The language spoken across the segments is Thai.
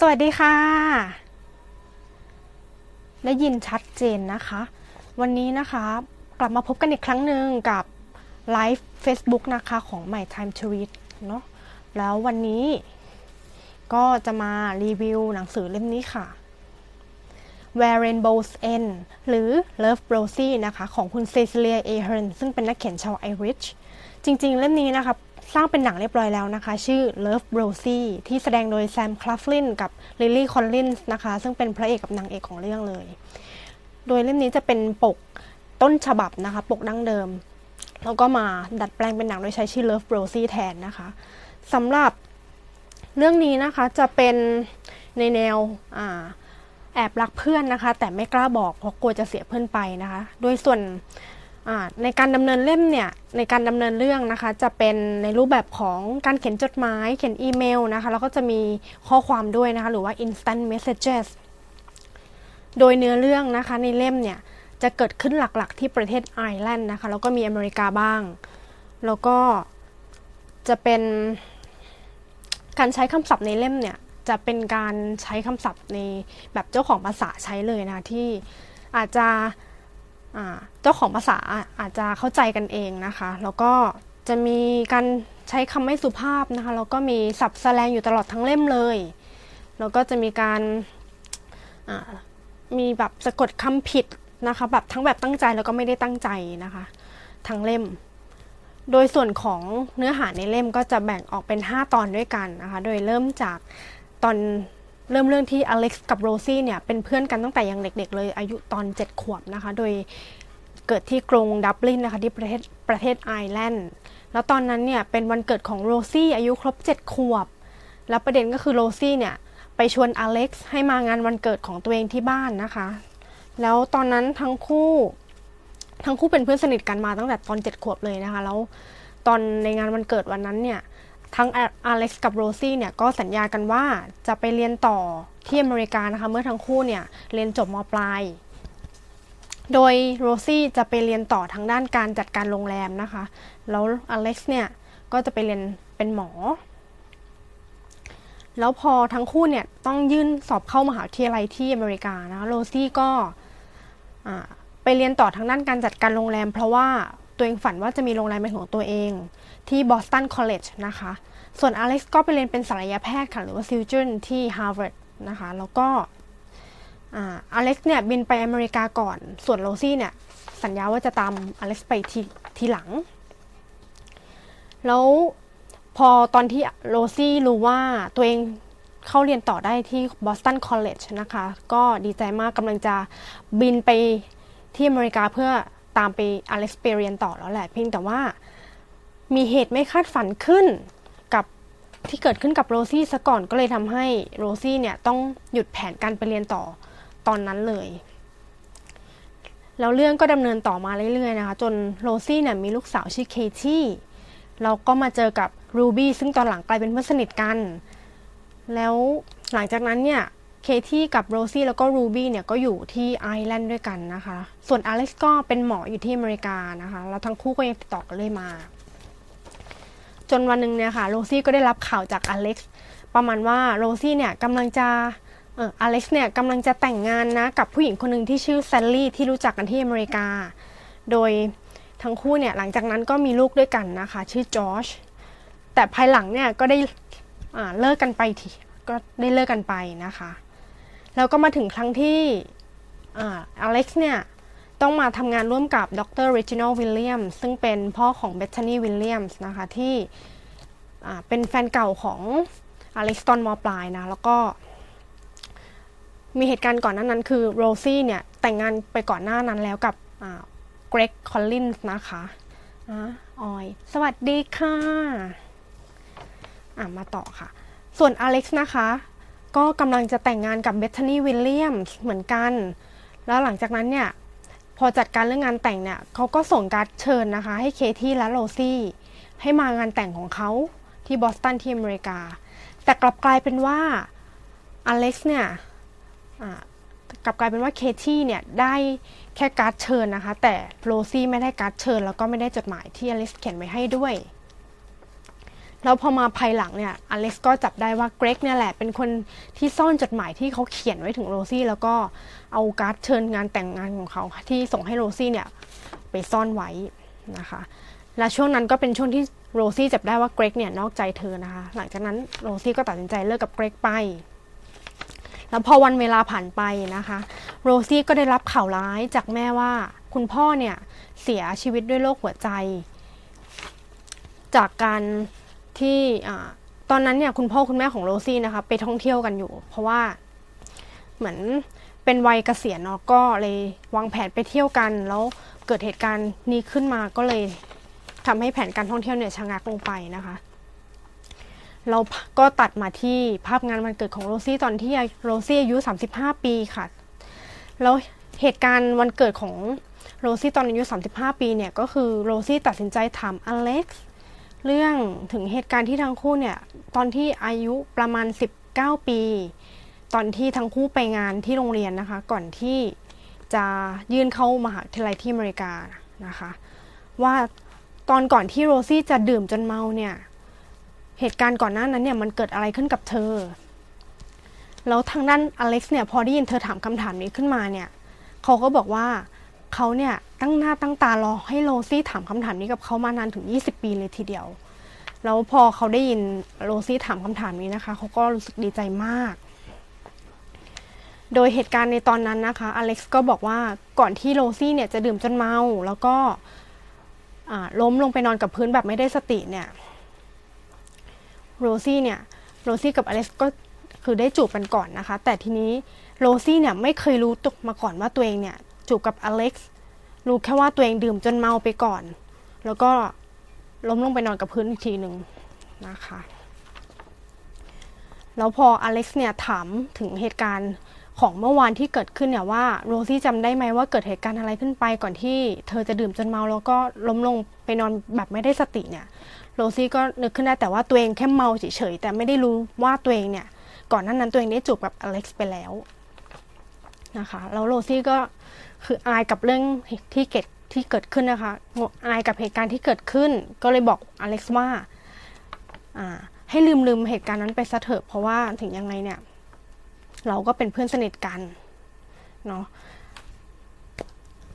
สวัสดีค่ะ ได้ยินชัดเจนนะคะ วันนี้นะคะกลับมาพบกันอีกครั้งหนึ่งกับไลฟ์ Facebook นะคะของ My Time to Read เนาะแล้ววันนี้ก็จะมารีวิวหนังสือเล่มนี้ค่ะ Where Rainbows End หรือ Love Rosie นะคะ ของคุณเซซิเลีย เอเฮนซึ่งเป็นนักเขียนชาวไอริช จริง ๆ เล่มนี้นะคะ สร้างเป็นหนังเรียบร้อยแล้วนะคะ ชื่อ Love Rosie ที่แสดงโดยแซมคลัฟลินกับลิลลี่คอลลินส์นะคะ ซึ่งเป็นพระเอกกับนางเอกของเรื่องเลย โดยเล่มนี้จะเป็นปกต้นฉบับนะคะ ปกดั้งเดิม แล้วก็มาดัดแปลงเป็นหนังโดยใช้ชื่อ Love Rosie แทนนะคะสำหรับเรื่องนี้นะคะจะเป็นในแนวอ่าแอบรักเพื่อนนะคะ แต่ไม่กล้าบอกเพราะกลัวจะเสียเพื่อนไปนะคะ โดยส่วน ในการดำเนินเล่มเนี่ยในการดำเนินเรื่องนะคะ จะเป็นในรูปแบบของการเขียนจดหมาย เขียนอีเมลนะคะแล้วก็จะมีข้อความด้วยนะคะ หรือว่า instant messages โดยเนื้อเรื่องนะคะในเล่มเนี่ยจะเกิดขึ้นหลักๆที่ประเทศไอร์แลนด์นะคะแล้วก็มีอเมริกาบ้าง แล้วก็จะเป็นการใช้คำศัพท์ในเล่มเนี่ยจะเป็นการใช้คำศัพท์ในแบบเจ้าของภาษาใช้เลยนะที่อาจจะ เจ้าของภาษาอาจจะเข้าใจกันเองนะคะ แล้วก็จะมีการใช้คำไม่สุภาพนะคะ แล้วก็มีศัพท์แสลงอยู่ตลอดทั้งเล่มเลย แล้วก็จะมีการมีแบบสะกดคำผิดนะคะ แบบทั้งแบบตั้งใจแล้วก็ไม่ได้ตั้งใจนะคะ ทั้งเล่ม โดยส่วนของเนื้อหาในเล่มก็จะแบ่งออกเป็น 5 ตอนด้วยกันนะคะ โดยเริ่มจากตอน เริ่มเรื่องที่อเล็กซ์กับโรซี่เนี่ยเป็นเพื่อนกันตั้งแต่ยังเด็กๆ เลยอายุตอน 7 ขวบนะคะ โดยเกิดที่กรุงดับลินนะคะที่ประเทศประเทศไอร์แลนด์แล้วตอนนั้นเนี่ยเป็นวันเกิดของโรซี่อายุครบ 7 ขวบ แล้วประเด็นก็คือโรซี่เนี่ยไปชวนอเล็กซ์ให้มางานวันเกิดของตัวเองที่บ้านนะคะ แล้วตอนนั้นทั้งคู่ทั้งคู่เป็นเพื่อนสนิทกันมาตั้งแต่ตอน 7 ขวบเลยนะคะ แล้วตอนในงานวันเกิดวันนั้นเนี่ย ทั้งอเล็กซ์กับโรซี่เนี่ยก็สัญญากันว่าจะไปเรียนต่อที่อเมริกานะคะเมื่อทั้งคู่เนี่ยเรียนจบมปลาย โดยโรซี่จะไปเรียนต่อทางด้านการจัดการโรงแรมนะคะ แล้วอเล็กซ์เนี่ยก็จะไปเรียนเป็นหมอ แล้วพอทั้งคู่เนี่ยต้องยื่นสอบเข้ามหาวิทยาลัยที่อเมริกานะโรซี่ก็ไปเรียนต่อทางด้านการจัดการโรงแรม เพราะว่า ตัวเองฝันว่าจะมีโรงแรมเป็นของตัวเอง ที่บอสตันคอลเลจนะคะ ส่วนอเล็กซ์ก็ไปเรียนเป็นศัลยแพทย์ค่ะ หรือว่าซิลจนที่ฮาร์วาร์ดนะคะ แล้วก็อเล็กซ์เนี่ยบินไปอเมริกาก่อน ส่วนโรซี่เนี่ยสัญญาว่าจะตามอเล็กซ์ไปทีทีหลัง แล้วพอตอนที่โรซี่รู้ว่าตัวเองเข้าเรียนต่อได้ที่บอสตันคอลเลจนะคะ ก็ดีใจมากกำลังจะบินไปที่อเมริกาเพื่อ ตามไปอเล็กซ์ไปเรียนต่อแล้วแหละเพียงแต่ว่ามีเหตุไม่คาดฝันขึ้นกับที่เกิดขึ้นกับโรซี่ซะก่อนก็เลยทำให้โรซี่เนี่ยต้องหยุดแผนการไปเรียนต่อตอนนั้นเลยแล้วเรื่องก็ดำเนินต่อมาเรื่อยๆนะคะ จนโรซี่เนี่ยมีลูกสาวชื่อเคที่เราก็มาเจอกับรูบี้ซึ่งตอนหลังกลายเป็นเพื่อนสนิทกัน แล้วหลังจากนั้นเนี่ย เคที่กับโรซี่แล้วก็รูบี้เนี่ยก็อยู่ที่ไอร์แลนด์ด้วยกันนะคะ ส่วนอเล็กซ์ก็เป็นหมออยู่ที่อเมริกานะคะ แล้วทั้งคู่ก็ยังติดต่อกันเลยมา จนวันหนึ่งเนี่ยค่ะโรซี่ก็ได้รับข่าวจากอเล็กซ์ประมาณว่าโรซี่เนี่ยกำลังจะเอออเล็กซ์เนี่ยกำลังจะแต่งงานนะกับผู้หญิงคนหนึ่งที่ชื่อแซลลี่ที่รู้จักกันที่อเมริกา โดยทั้งคู่เนี่ยหลังจากนั้นก็มีลูกด้วยกันนะคะ ชื่อจอชแต่ภายหลังเนี่ยก็ได้เลิกกันไปทีก็ได้เลิกกันไปนะคะ แล้วก็มาถึงครั้งที่อเล็กซ์เนี่ยต้องมาทำงานร่วมกับดรเรจิโนวิลเลียมซึ่งเป็นพ่อของเบธานีวิลเลียมส์นะคะที่เป็นแฟนเก่าของอเล็กซ์ตอนมอปลายนะ แล้วก็ มีเหตุการณ์ก่อนหน้านั้นคือโรซี่เนี่ย แต่งงานไปก่อนหน้านั้นแล้วกับเกรกคอลลินส์นะคะออย สวัสดีค่ะะมาต่อค่ะ ส่วนอเล็กซ์นะคะ ก็กำลังจะแต่งงานกับเบธานีวิลเลียมเหมือนกัน แล้วหลังจากนั้นเนี่ยพอจัดการเรื่องงานแต่งเนี่ยเขาก็ส่งการ์ดเชิญนะคะ ให้เคที่และโรซี่ให้มางานแต่งของเขาที่บอสตันที่อเมริกา แต่กลับกลายเป็นว่าอเล็กซ์เนี่ยกลับกลายเป็นว่าเคที่เนี่ยได้แค่การ์ดเชิญนะคะ แต่โรซี่ไม่ได้การ์ดเชิญ แล้วก็ไม่ได้จดหมายที่อเล็กซ์เขียนไว้ให้ด้วย แล้วพอมาภายหลังเนี่ยอเล็กซ์ก็จับได้ว่าเกรกเนี่ยแหละเป็นคนที่ซ่อนจดหมายที่เขาเขียนไว้ถึงโรซี่ แล้วก็เอาการ์ดเชิญงานแต่งงานของเขา ที่ส่งให้โรซี่เนี่ยไปซ่อนไว้นะคะ และช่วงนั้นก็เป็นช่วงที่โรซี่จับได้ว่าเกรกเนี่ยนอกใจเธอนะคะ หลังจากนั้นโรซี่ก็ตัดสินใจเลิกกับเกรกไป แล้วพอวันเวลาผ่านไปนะคะ โรซี่ก็ได้รับข่าวร้ายจากแม่ว่าคุณพ่อเนี่ยเสียชีวิตด้วยโรคหัวใจ จากการ ที่ตอนนั้นเนี่ยคุณพ่อคุณแม่ของโรซี่นะคะไปท่องเที่ยวกันอยู่ เพราะว่าเหมือนเป็นวัยเกษียณเนาะก็เลยวางแผนไปเที่ยวกัน แล้วเกิดเหตุการณ์นี้ขึ้นมาก็เลยทำให้แผนการท่องเที่ยวเนี่ยชะงักลงไปนะคะ เราก็ตัดมาที่ภาพงานวันเกิดของโรซี่ตอนที่โรซี่อายุ 35 ปีค่ะ แล้วเหตุการณ์วันเกิดของโรซี่ตอนอายุ 35 ปีเนี่ยก็คือโรซี่ตัดสินใจถามอเล็กซ์ เรื่องถึงเหตุการณ์ที่ทั้งคู่เนี่ยตอนที่อายุประมาณ 19 ปี ตอนที่ทั้งคู่ไปงานที่โรงเรียนนะคะ ก่อนที่จะยื่นเข้ามหาวิทยาลัยที่อเมริกานะคะ ว่าตอนก่อนที่โรซี่จะดื่มจนเมาเนี่ยเหตุการณ์ก่อนหน้านั้นเนี่ยมันเกิดอะไรขึ้นกับเธอ แล้วทางด้านอเล็กซ์เนี่ยพอได้ยินเธอถามคำถามนี้ขึ้นมาเนี่ยเขาก็บอกว่า เขาเนี่ยตั้งหน้าตั้งตารอให้โรซี่ถามคำถามนี้กับเขามานานถึง 20 ปีเลยทีเดียว แล้วพอเขาได้ยินโรซี่ถามคำถามนี้นะคะเขาก็รู้สึกดีใจมาก โดยเหตุการณ์ในตอนนั้นนะคะอเล็กซ์ก็บอกว่าก่อนที่โรซี่เนี่ยจะดื่มจนเมาแล้วก็ล้มลงไปนอนกับพื้นแบบไม่ได้สติเนี่ยโรซี่เนี่ยโรซี่กับอเล็กซ์ก็คือได้จูบกันก่อนนะคะ แต่ทีนี้โรซี่เนี่ยไม่เคยรู้ตัวมาก่อนว่าตัวเองเนี่ย จูบกับอเล็กซ์รู้แค่ว่าตัวเองดื่มจนเมาไปก่อน แล้วก็ล้มลงไปนอนกับพื้นอีกทีหนึ่งนะคะ แล้วพออเล็กซ์เนี่ยถามถึงเหตุการณ์ของเมื่อวานที่เกิดขึ้นเนี่ยว่าโรซี่จำได้ไหมว่าเกิดเหตุการณ์อะไรขึ้นไปก่อนที่เธอจะดื่มจนเมาแล้วก็ล้มลงไปนอนแบบไม่ได้สติเนี่ยโรซี่ก็นึกขึ้นได้แต่ว่าตัวเองแค่เมาเฉยๆแต่ไม่ได้รู้ว่าตัวเองเนี่ยก่อนหนั้นนั้นตัวเองได้จูบกับอเล็กซ์ไปแล้วนะคะแล้วโรซี่ก็ คืออายกับเรื่องที่เกิดที่เกิดขึ้นนะคะอายกับเหตุการณ์ที่เกิดขึ้น ก็เลยบอกอเล็กซ์ว่าให้ลืมลืมเหตุการณ์นั้นไปซะเถอะเพราะว่าถึงยังไงเนี่ย เราก็เป็นเพื่อนสนิทกันเนาะ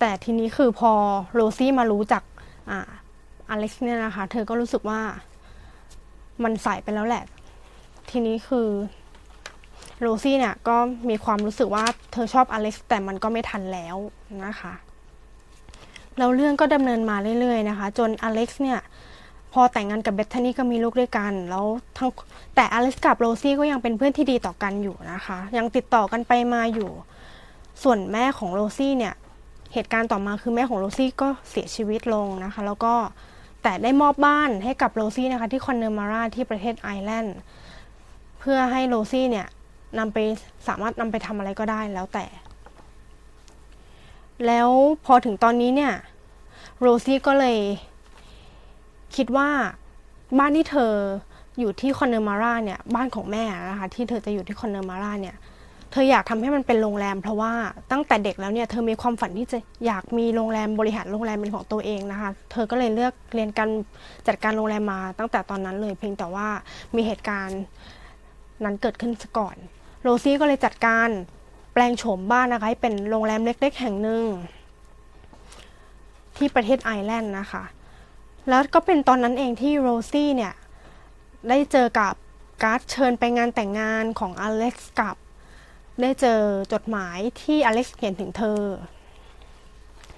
แต่ทีนี้คือพอโรซี่มารู้จักอ่าอเล็กซ์เนี่ยนะคะ เธอก็รู้สึกว่ามันสายไปแล้วแหละ ทีนี้คือ โรซี่เนี่ยก็มีความรู้สึกว่าเธอชอบอเล็กซ์แต่มันก็ไม่ทันแล้วนะคะแล้วเรื่องก็ดำเนินมาเรื่อยๆนะคะ จนอเล็กซ์เนี่ยพอแต่งงานกับเบธานี่ก็มีลูกด้วยกัน แล้วทั้งแต่อเล็กซ์กับโรซี่ก็ยังเป็นเพื่อนที่ดีต่อกันอยู่นะคะ ยังติดต่อกันไปมาอยู่ ส่วนแม่ของโรซี่เนี่ยเหตุการณ์ต่อมาคือแม่ของโรซี่ก็เสียชีวิตลงนะคะ แล้วก็แต่ได้มอบบ้านให้กับโรซี่นะคะที่คอนเนอร์มาราที่ประเทศไอร์แลนด์เพื่อให้โรซี่เนี่ย นำไปสามารถนำไปทำอะไรก็ได้แล้วแต่ แล้วพอถึงตอนนี้เนี่ยโรซี่ก็เลยคิดว่าบ้านที่เธออยู่ที่คอนเนอร์มาราเนี่ยบ้านของแม่นะคะที่เธอจะอยู่ที่คอนเนอร์มาราเนี่ยเธออยากทำให้มันเป็นโรงแรม เพราะว่าตั้งแต่เด็กแล้วเนี่ยเธอมีความฝันที่จะอยากมีโรงแรมบริหารโรงแรมเป็นของตัวเองนะคะ เธอก็เลยเลือกเรียนการจัดการโรงแรมมาตั้งแต่ตอนนั้นเลยเพียงแต่ว่ามีเหตุการณ์นั้นเกิดขึ้นซะก่อน โรซี่ก็เลยจัดการแปลงโฉมบ้านนะคะให้เป็นโรงแรมเล็ก ๆ แห่งหนึ่ง ที่ประเทศไอร์แลนด์นะคะ แล้วก็เป็นตอนนั้นเองที่โรซี่เนี่ย ได้เจอกับการ์ดเชิญไปงานแต่งงานของอเล็กซ์กับ ได้เจอจดหมายที่อเล็กซ์เขียนถึงเธอ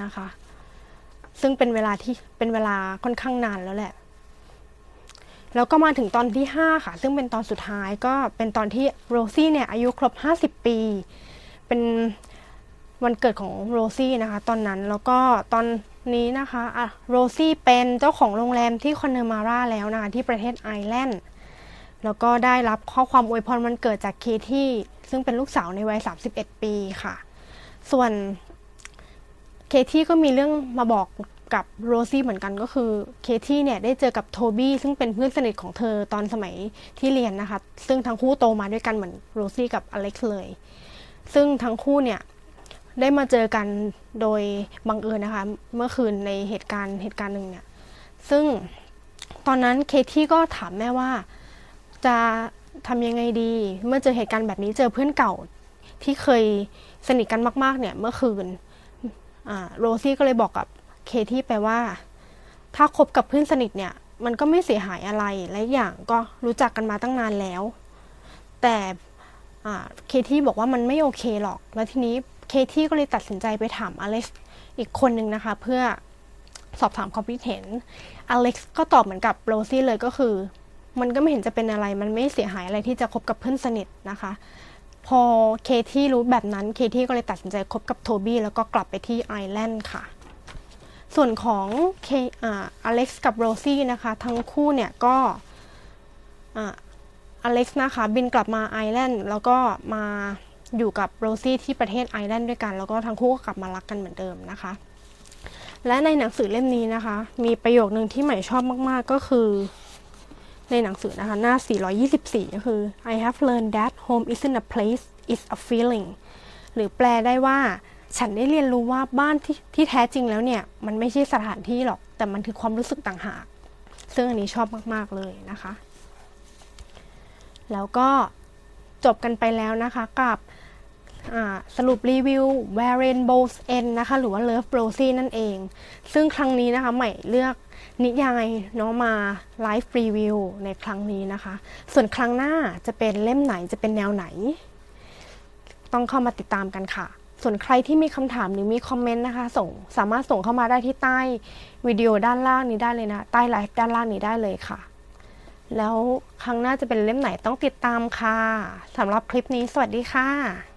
นะคะ ซึ่งเป็นเวลาที่เป็นเวลาค่อนข้างนานแล้วแหละ แล้วก็มาถึงตอนที่ 5 ค่ะ ซึ่งเป็นตอนสุดท้ายก็เป็นตอนที่โรซี่เนี่ยอายุครบ 50 ปี เป็นวันเกิดของโรซี่นะคะ ตอนนั้นแล้วก็ตอนนี้นะคะอะโรซี่เป็นเจ้าของโรงแรมที่คอนเนอร์มาราแล้วนะคะที่ประเทศไอร์แลนด์แล้วก็ได้รับข้อความอวยพรวันเกิดจากเคที่ซึ่งเป็นลูกสาวในวัย 31 ปีค่ะ ส่วนเคที่ก็มีเรื่องมาบอก กับโรซี่เหมือนกันก็คือเคที่เนี่ยได้เจอกับโทบี้ซึ่งเป็นเพื่อนสนิทของเธอตอนสมัยที่เรียนนะคะ ซึ่งทั้งคู่โตมาด้วยกันเหมือนโรซี่กับอเล็กซ์เลย ซึ่งทั้งคู่เนี่ยได้มาเจอกันโดยบังเอิญนะคะ เมื่อคืนในเหตุการณ์เหตุการณ์หนึ่งเนี่ย ซึ่งตอนนั้นเคที่ก็ถามแม่ว่าจะทำยังไงดี เมื่อเจอเหตุการณ์แบบนี้เจอเพื่อนเก่าที่เคยสนิทกันมาก ๆ เนี่ยเมื่อคืนโรซี่ก็เลยบอกกับ เคที่ไปว่า ถ้าคบกับเพื่อนสนิทเนี่ย มันก็ไม่เสียหายอะไรและอย่างก็รู้จักกันมาตั้งนานแล้ว แต่เคที่บอกว่ามันไม่โอเคหรอก แล้วทีนี้เคที่ก็เลยตัดสินใจไปถามอเล็กซ์อีกคนนึงนะคะ เพื่อสอบถามความคิดเห็นอเล็กซ์ก็ตอบเหมือนกับโรซี่เลยก็คือ มันก็ไม่เห็นจะเป็นอะไร มันไม่เสียหายอะไรที่จะคบกับเพื่อนสนิทนะคะ พอเคที่รู้แบบนั้นเคที่ก็เลยตัดสินใจคบกับโทบี้แล้วก็กลับไปที่ไอร์แลนด์ค่ะ ส่วนของเคอาอเล็กซ์กับโรซี่นะคะทั้งคู่เนี่ยก็อาอเล็กซ์นะคะบินกลับมาไอร์แลนด์แล้วก็มาอยู่กับโรซี่ที่ประเทศไอร์แลนด์ด้วยกัน แล้วก็ทั้งคู่ก็กลับมารักกันเหมือนเดิมนะคะ และในหนังสือเล่มนี้นะคะ มีประโยคหนึ่งที่ใหม่ชอบมากๆก็คือ ในหนังสือนะคะหน้า 424 ก็คือ I have learned that home isn't a place it's a feeling หรือแปลได้ว่า ฉันได้เรียนรู้ว่าบ้านที่ที่แท้จริงแล้วเนี่ย มันไม่ใช่สถานที่หรอก แต่มันคือความรู้สึกต่างหาก ซึ่งอันนี้ชอบมาก ๆ เลยนะคะ แล้วก็จบกันไปแล้วนะคะกับสรุปรีวิว Where n b o w s End นะคะ หรือว่า Love Rosie นั่นเอง ซึ่งครั้งนี้นะคะใหม่เลือกนิยายเนาะมาไลฟ์รีวิวในครั้งนี้นะคะ ส่วนครั้งหน้าจะเป็นเล่มไหนจะเป็นแนวไหน ต้องเข้ามาติดตามกันค่ะ ส่วนใครที่มีคำถามหรือมีคอมเมนต์นะคะ ส่งสามารถส่งเข้ามาได้ที่ใต้วิดีโอด้านล่างนี้ได้เลยนะ ใต้ไลฟ์ด้านล่างนี้ได้เลยค่ะ แล้วครั้งหน้าจะเป็นเล่มไหนต้องติดตามค่ะสำหรับคลิปนี้สวัสดีค่ะ